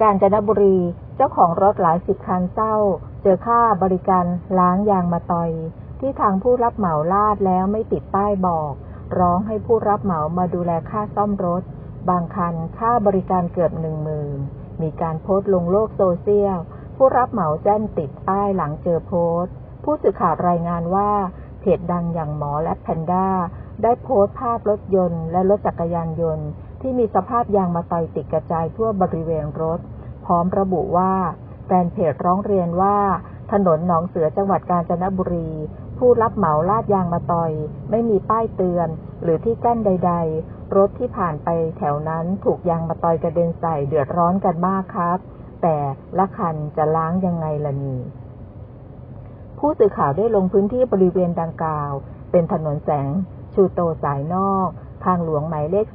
กาญจนบุรี เจ้าของรถหลายสิบคันเศร้า เจอค่าบริการล้างยางมาต่อย ที่ทางผู้รับเหมาลาดแล้วไม่ติดป้ายบอก ร้องให้ผู้รับเหมามาดูแลค่าซ่อมรถ บางคันค่าบริการเกือบหนึ่งหมื่นมีการโพสต์ลงโลกโซเชียล ผู้รับเหมาแจ้งติดป้ายหลังเจอโพสต์ ผู้สื่อข่าวรายงานว่าเพจดังอย่างหมอและแพนด้าได้โพสต์ภาพรถยนต์และรถจักรยานยนต์ ที่มีสภาพยางมาต่อยติดกระจายทั่วบริเวณรถ พร้อมระบุว่าแฟนเพจร้องเรียนว่า ถนนหนองเสือจังหวัดกาญจนบุรี ผู้รับเหมาลาดยางมาต่อย ไม่มีป้ายเตือน หรือที่กั้นใด ๆ รถที่ผ่านไปแถวนั้นถูกยางมาต่อยกระเด็นใส่เดือดร้อนกันมากครับ แต่ละคันจะล้างยังไงล่ะนี่ผู้สื่อข่าวได้ลงพื้นที่บริเวณดังกล่าว เป็นถนนแสงชูโตสายนอก ทางหลวงหมายเลข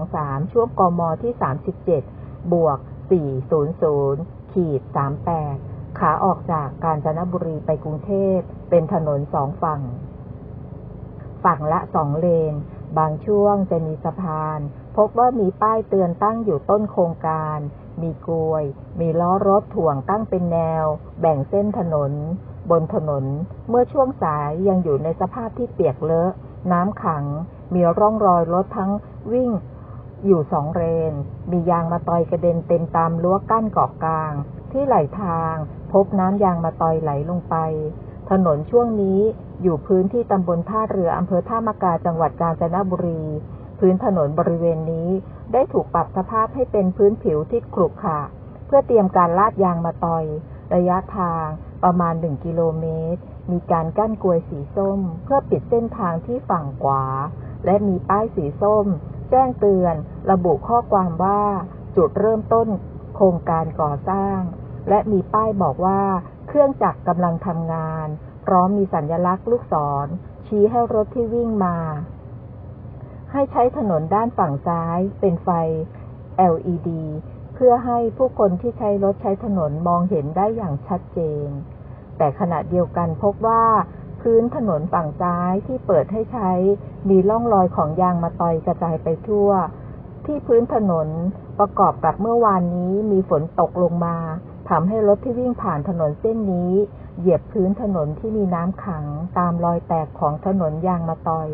323 ช่วงกมที่ 37 บวก 400 ขีด 38 ขาออกจากกาญจนบุรีไปกรุงเทพ เป็นถนนสองฝั่ง ฝั่งละสองเลน บางช่วงจะมีสะพาน พบว่ามีป้ายเตือนตั้งอยู่ต้นโครงการ มีกลวย มีล้อรถถ่วงตั้งเป็นแนว แบ่งเส้นถนน บนถนน เมื่อช่วงสายยังอยู่ในสภาพที่เปียกเลอะ น้ำขัง มีร่องรอยรถทั้งวิ่งอยู่สองเลน มียางมาตอยกระเด็นเต็มตามรั้วกั้นเกาะกลาง ที่ไหลทาง พบน้ำยางมาตอยไหลลงไป ถนนช่วงนี้อยู่พื้นที่ตำบลท่าเรืออำเภอท่ามะกาจังหวัดกาญจนบุรี พื้นถนนบริเวณนี้ได้ถูกปรับสภาพให้เป็นพื้นผิวที่ขรุขระเพื่อเตรียมการลาดยางมาตอย ระยะทาง ประมาณหนึ่งกิโลเมตร มีการกั้นกลวยสีส้ม เพื่อปิดเส้นทางที่ฝั่งขวา และมีป้ายสีส้ม แจ้งเตือน ระบุข้อความว่า จุดเริ่มต้นโครงการก่อสร้าง และมีป้ายบอกว่า เครื่องจักรกำลังทำงาน พร้อมมีสัญลักษณ์ลูกศร ชี้ให้รถที่วิ่งมา ให้ใช้ถนนด้านฝั่งซ้าย เป็นไฟ LED เพื่อให้ผู้คนที่ใช้รถใช้ถนนมองเห็นได้อย่างชัดเจน แต่ขณะเดียวกันพบว่าพื้นถนนฝั่งซ้ายที่เปิดให้ใช้ มีร่องรอยของยางมาตอยกระจายไปทั่ว ที่พื้นถนนประกอบกับเมื่อวานนี้มีฝนตกลงมาทำให้รถที่วิ่งผ่านถนนเส้นนี้ เหยียบพื้นถนนที่มีน้ำขังตามรอยแตกของถนนยางมาตอย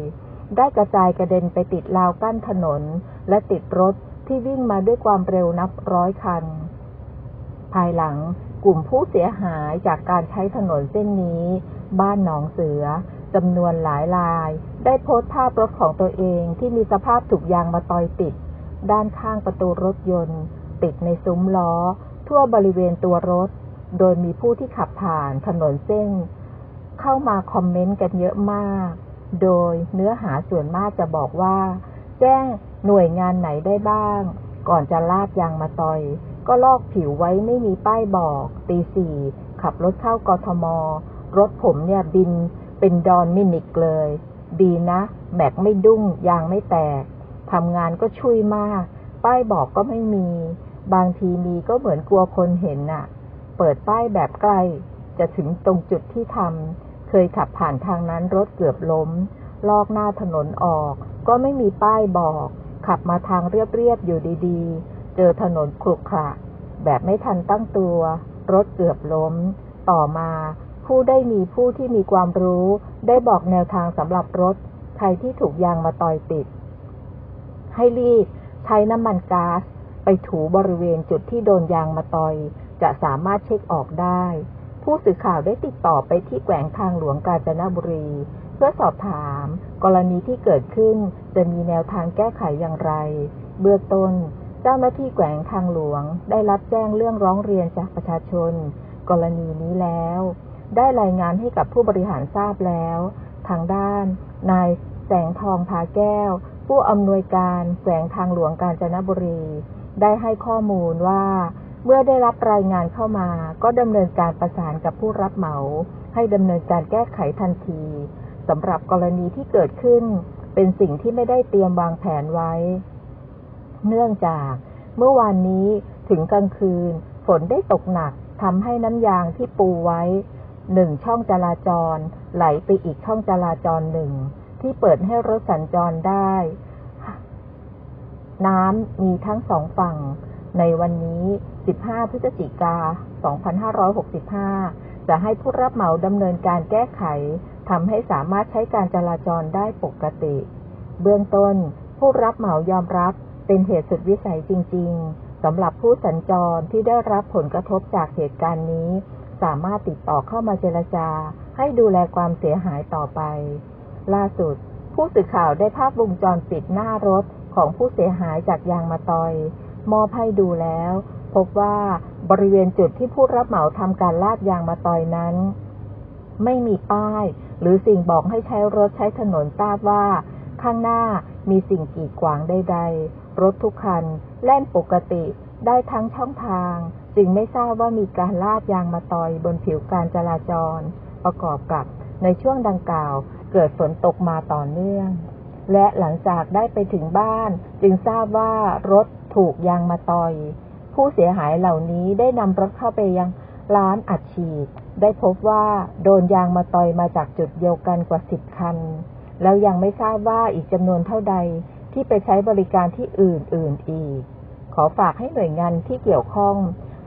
ได้กระจายกระเด็นไปติดราวกั้นถนน และติดรถ ที่วิ่งมาด้วยความเร็วนับร้อยคัน ภายหลังกลุ่มผู้เสียหายจากการใช้ถนนเส้นนี้ บ้านหนองเสือจำนวนหลายราย ได้โพสต์ภาพรถของตัวเองที่มีสภาพถูกยางมาตอยติด ด้านข้างประตูรถยนต์ ติดในซุ้มล้อ ทั่วบริเวณตัวรถ โดยมีผู้ที่ขับผ่านถนนเส้น เข้ามาคอมเมนต์กันเยอะมาก โดยเนื้อหาส่วนมากจะบอกว่า แจ้ง หน่วยงานไหนได้บ้าง ก่อนจะลาดยางมาตอย ก็ลอกผิวไว้ไม่มีป้ายบอก ตีสี่ขับรถเข้ากทม รถผมเนี่ยบินเป็นดอนมินิกเลย ดีนะ แม็กไม่ดุ้ง ยางไม่แตก ทำงานก็ช่วยมาก ป้ายบอกก็ไม่มี บางทีมีก็เหมือนกลัวคนเห็นน่ะ เปิดป้ายแบบใกล้ จะถึงตรงจุดที่ทำ เคยขับผ่านทางนั้นรถเกือบล้ม ลอกหน้าถนนออก ก็ไม่มีป้ายบอก ขับมาทางเรียบๆอยู่ดีๆ เจอถนนขรุขระแบบไม่ทันตั้งตัว รถเกือบล้ม ต่อมา ผู้ได้มีผู้ที่มีความรู้ ได้บอกแนวทางสำหรับรถ ใครที่ถูกยางมาต่อยติด ให้รีบใช้น้ำมันก๊าซไปถูบริเวณจุดที่โดนยางมาต่อย จะสามารถเช็คออกได้ ผู้สื่อข่าวได้ติดต่อไปที่แขวงทางหลวงกาญจนบุรี เพื่อสอบถาม กรณีที่เกิดขึ้นจะมีแนวทางแก้ไขอย่างไร เบื้องต้น เจ้าหน้าที่แขวงทางหลวง ได้รับแจ้งเรื่องร้องเรียนจากประชาชน กรณีนี้แล้ว ได้รายงานให้กับผู้บริหารทราบแล้ว ทางด้าน นายแสงทองพาแก้ว ผู้อำนวยการแขวงทางหลวงกาญจนบุรี ได้ให้ข้อมูลว่า เมื่อได้รับรายงานเข้ามา ก็ดำเนินการประสานกับผู้รับเหมา ให้ดำเนินการแก้ไขทันทีสำหรับกรณีที่เกิดขึ้น เป็นสิ่งที่ไม่ได้เตรียมวางแผนไว้ เนื่องจากเมื่อวานนี้ถึงกลางคืน ฝนได้ตกหนักทำให้น้ำยางที่ปูไว้หนึ่งช่องจราจร ไหลไปอีกช่องจราจรหนึ่งที่เปิดให้รถสัญจรได้ น้ำมีทั้งสองฝั่ง ในวันนี้ 15 พฤศจิกา 2565 จะให้ผู้รับเหมาดำเนินการแก้ไขทำให้สามารถใช้การจราจรได้ปกติ เบื้องต้น ผู้รับเหมายอมรับเป็นเหตุสุดวิสัยจริง ๆสำหรับผู้สัญจรที่ได้รับผลกระทบจากเหตุการณ์นี้ สามารถติดต่อเข้ามาเจรจา ให้ดูแลความเสียหายต่อไป ล่าสุด ผู้สื่อข่าวได้ภาพวงจรปิดหน้ารถของผู้เสียหายจากยางมาตอย มอบให้ดูแล้ว พบว่าบริเวณจุดที่ผู้รับเหมาทำการลาดยางมาตอยนั้น ไม่มีป้าย หรือสิ่งบอกให้ใช้รถใช้ถนนทราบว่า ข้างหน้ามีสิ่งกีดขวางใด ๆ รถทุกคัน แล่นปกติได้ทั้งช่องทาง จึงไม่ทราบว่ามีการลาดยางมาตอยบนผิวการจราจร ประกอบกับในช่วงดังกล่าวเกิดฝนตกมาต่อเนื่อง และหลังจากได้ไปถึงบ้านจึงทราบว่ารถ ถูกยางมาต่อย ผู้เสียหายเหล่านี้ได้นำรถเข้าไปยังร้านอัดฉีด ได้พบว่าโดนยางมาต่อยมาจากจุดเดียวกันกว่าสิบคัน แล้วยังไม่ทราบว่าอีกจำนวนเท่าใดที่ไปใช้บริการที่อื่นๆอีก ขอฝากให้หน่วยงานที่เกี่ยวข้อง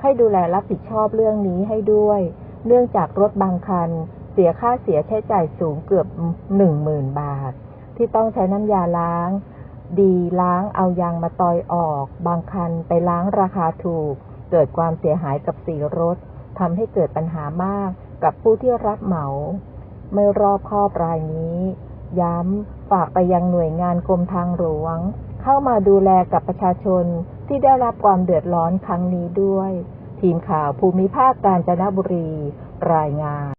ให้ดูแลรับผิดชอบเรื่องนี้ให้ด้วย เนื่องจากรถบางคัน เสียค่าเสียใช้จ่ายสูงเกือบหนึ่งหมื่นบาท ที่ต้องใช้น้ำยาล้าง ดีล้างเอายางมาตอยออก บางคันไปล้างราคาถูก เกิดความเสียหายกับสีรถทำให้เกิดปัญหามากกับผู้ที่รับเหมา ไม่รอบคอบรายนี้ ย้ำฝากไปยังหน่วยงานกรมทางหลวง เข้ามาดูแลกับประชาชนที่ได้รับความเดือดร้อนครั้งนี้ด้วย ทีมข่าวภูมิภาคกาญจนบุรี รายงาน